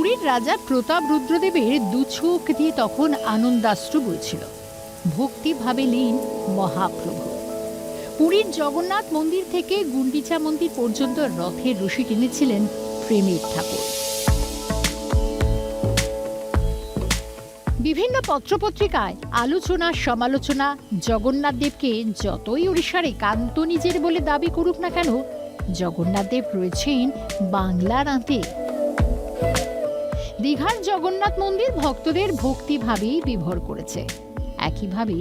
পুরীর রাজা প্রতাপ রুদ্রদেবের দু চোখ দিয়ে তখন আনন্দাশ্রু বইছিল। ভক্তিভাবে লীন মহাপ্রভু। পুরীর জগন্নাথ মন্দির থেকে গুন্ডিচা মন্দির পর্যন্ত রথের রশি টেনেছিলেন প্রেমের ঠাকুর। বিভিন্ন পত্রপত্রিকায় আলোচনা, সমালোচনা, জগন্নাথ দেবকে যতই ওড়িশার একান্ত নিজের বলে দাবি করুক না কেন, জগন্নাথ দেব রয়েছেন বাংলার আঁতে। দীঘার জগন্নাথ মন্দির ভক্তদের ভক্তিভাবেই বিভোর করেছে। একইভাবে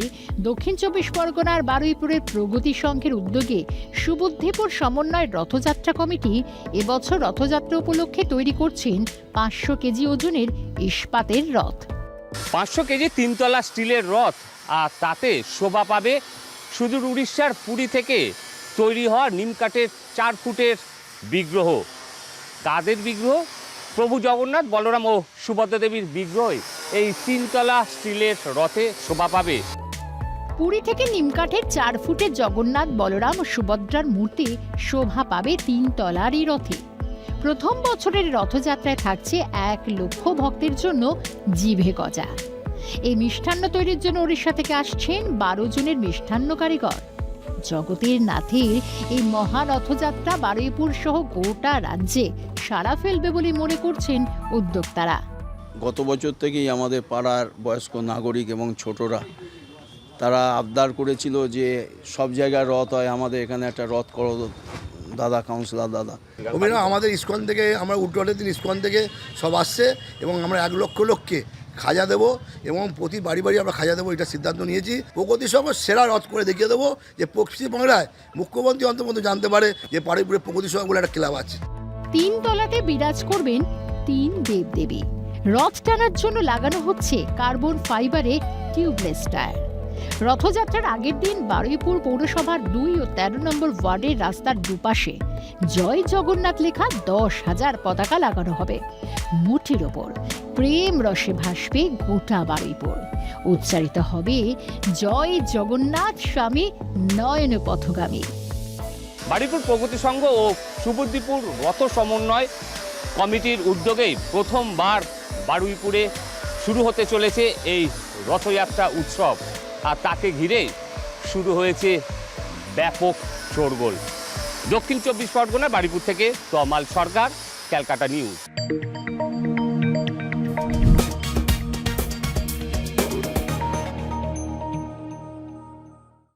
দক্ষিণ চব্বিশ পরগনার বারুইপুরের প্রগতি সংঘের উদ্যোগে সুবুদ্ধিপুর সমন্বয় রথযাত্রা কমিটি এবছর রথযাত্রা উপলক্ষে তৈরি করছেন পাঁচশো কেজি ওজনের ইস্পাতের রথ। পাঁচশো কেজি তিনতলা স্টিলের রথ, আর তাতে শোভা পাবে সুদূর উড়িষ্যার পুরী থেকে তৈরি হওয়া নিমকাঠের চার ফুটের বিগ্রহ। তাদের বিগ্রহ? প্রভু জগন্নাথ, বলরাম ও সুভদ্রা দেবীর বিগ্রহই এই তিনতলা স্টিলের রথে শোভা পাবে। পুরী থেকে নিমকাঠের চার ফুটের জগন্নাথ, বলরাম ও সুভদ্রার মূর্তি শোভা পাবে তিন তলারই রথে। প্রথম বছরের রথযাত্রায় থাকছে এক লক্ষ ভক্তের জন্য জিভে গজা। এই মিষ্টান্ন তৈরির জন্য ওড়িশা থেকে আসছেন বারো জনের মিষ্টান্ন কারিগর। জগতের নাথের এই মহা রথযাত্রা বারুইপুর সহ গোটা রাজ্যে সাড়া ফেলবে বলে মনে করছেন উদ্যোক্তারা। গত বছর থেকেই আমাদের পাড়ার বয়স্ক নাগরিক এবং ছোটরা তারা আবদার করেছিল যে সব জায়গায় রথ হয় আমাদের এখানে একটা রথ করো দাদা কাউন্সিলর দাদা। আমাদের ইস্কন থেকে আমরা দিন ইস্কন থেকে সব আসছে এবং আমরা এক লক্ষ লোককে খাজা দেবো এবং প্রতি বাড়ি বাড়ি আমরা খাজা দেবো, এটা সিদ্ধান্ত নিয়েছি। প্রগতি সভা সেরা রথ করে দেখিয়ে দেবো যে পশ্চিমবাংলায় মুখ্যমন্ত্রী অন্তর্মত জানতে পারে যে পাড়িপুরে প্রগতি সভা বলে একটা ক্লাব আছে। তিন তলাতে বিরাজ করবেন তিন দেবদেবী। রথ টানার জন্য লাগানো হচ্ছে কার্বন ফাইবারে টিউবলেস টায়ার। রথযাত্রার আগের দিন বারুইপুর পৌরসভার দুই ও তেরো নম্বর ওয়ার্ডের রাস্তার দুপাশে জয় জগন্নাথ লেখা দশ হাজার পতাকা লাগানো হবে। মুঠির ওপর প্রেম রসে ভাসবে গোটা বারুইপুর। উচ্চারিত হবে, জয় জগন্নাথ স্বামী নয়ন পথগামী। বাড়িপুর প্রগতি সংঘ ও সুবুদ্দিপুর রথ সমন্বয় কমিটির উদ্যোগেই প্রথমবার বারুইপুরে শুরু হতে চলেছে এই রথযাত্রা উৎসব। আর তাকে ঘিরে শুরু হয়েছে ব্যাপক শোরগোল। দক্ষিণ চব্বিশ পরগনা বাড়িপুর থেকে তমাল সরকার, ক্যালকাটা নিউজ।